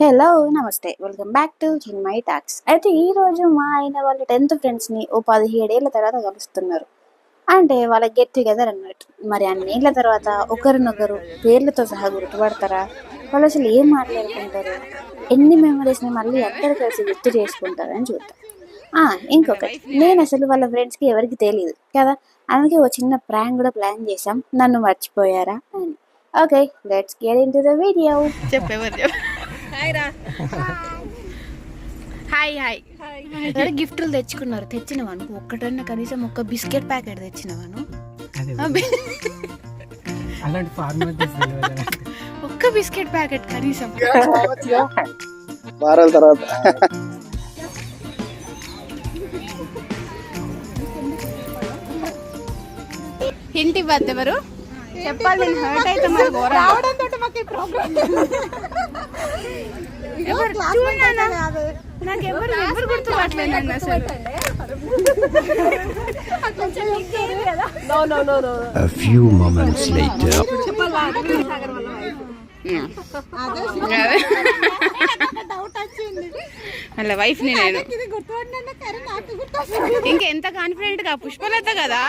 Hello నమస్తే. Welcome back to Chinmayi talks అయితే ఈ రోజు మా ఆయన వాళ్ళ టెన్త్ ఫ్రెండ్స్ని ఓ పదిహేడేళ్ళ తర్వాత కలుస్తున్నారు. అంటే వాళ్ళ గెట్ టుగెదర్ అన్నట్టు. మరి అన్నేళ్ళ తర్వాత ఒకరినొకరు పేర్లతో సహా గుర్తుపడతారా? వాళ్ళు అసలు ఏం మాట్లాడుకుంటారు? ఎన్ని మెమరీస్ని మళ్ళీ ఎక్కడ కలిసి గుర్తు చేసుకుంటారని చూద్దాం. ఆ, ఇంకొకటి. నేను అసలు వాళ్ళ ఫ్రెండ్స్కి ఎవరికి తెలియదు కదా? అందుకే ఓ చిన్న ప్రాంక్ కూడా ప్లాన్ చేసాం నన్ను మర్చిపోయారా అని. Okay let's get into the video చెప్పేవారు హాయ్. హాయ్ ఎవరు గిఫ్ట్లు తెచ్చుకున్నారు. తెచ్చినవాను. ఒక్కటన్నా కనీసం ఒక్క బిస్కెట్ ప్యాకెట్ తెచ్చినవాను. అలాంటి ఒక్క బిస్కెట్ ప్యాకెట్ కనీసం. వారాల తర్వాత. ఇంటి వద్ద ఎవరు? చెప్పాలి నేను హర్ట్ అయితే మరి చూడనా నాకు ఎవరు ఎవరు గుర్తుపట్టలేదు నన్ను అసలు A few moments later. వాళ్ళ వైఫ్ని నేను ఇంకెంత కాన్ఫిడెంట్గా పుష్పలత కదా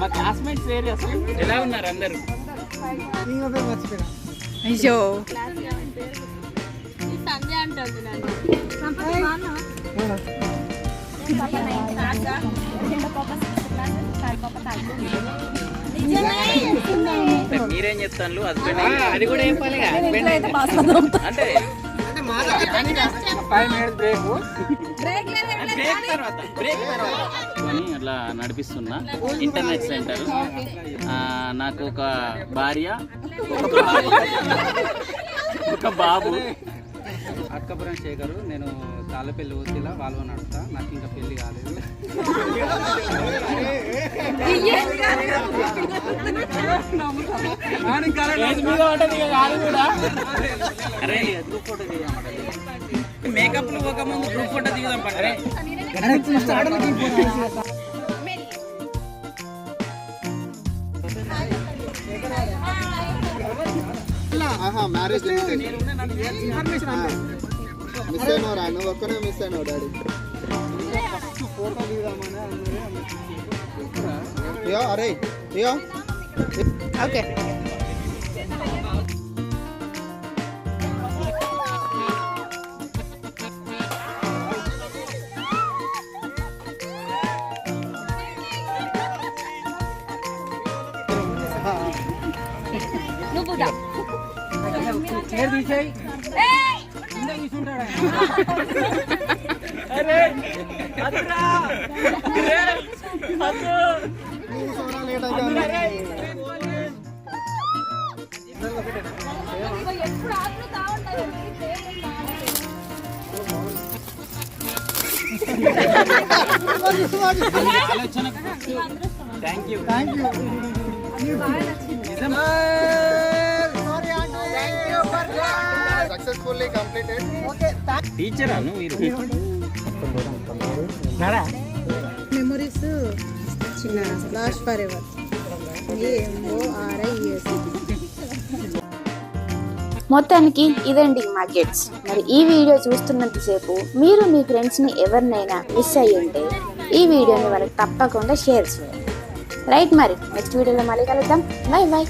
మా క్లాస్మేట్స్ వేరే అసలు. ఎలా ఉన్నారు అందరూ? అయ్యో. మీరేం చెప్తాను హస్బెండ్ అది కూడా ఏం పని అంటే ఫైవ్ మినిట్స్ బ్రేక్. బ్రేక్ తర్వాత బ్రేక్ తర్వాత. అని అట్లా నడిపిస్తున్నా ఇంటర్నెట్ సెంటర్ ఆ, నాకు ఒక భార్య ఒక బాబు. ఒక బాబు. అక్కపురం శేఖరు నేను తాళ్ళపల్లి ఓసిలా వాళ్ళు నడుపుతా. నాకు ఇంకా పెళ్ళి కాలేదు. అరే ఫోటో మేకప్ ఒక ముందు గ్రూప్ ఫోటో దిగుదాం పక్కనే మ్యారేజ్ మిస్ అయినవరా నువ్వు ఒక్కనే మిస్ అయినావు డాడీ? అరే okay. Thank you successfully completed టీచరా చిన్న లాస్ట్ ఫర్ ఎవర్ మొత్తానికి ఇదండి మా గెట్స్ మరి ఈ వీడియో చూస్తున్నంతసేపు మీరు మీ ఫ్రెండ్స్ని ఎవరినైనా మిస్ అయ్యి ఉంటే ఈ వీడియోని వాళ్ళకి తప్పకుండా షేర్ చేయండి. రైట్ మరి నెక్స్ట్ వీడియోలో మళ్ళీ కలుద్దాం. Bye bye.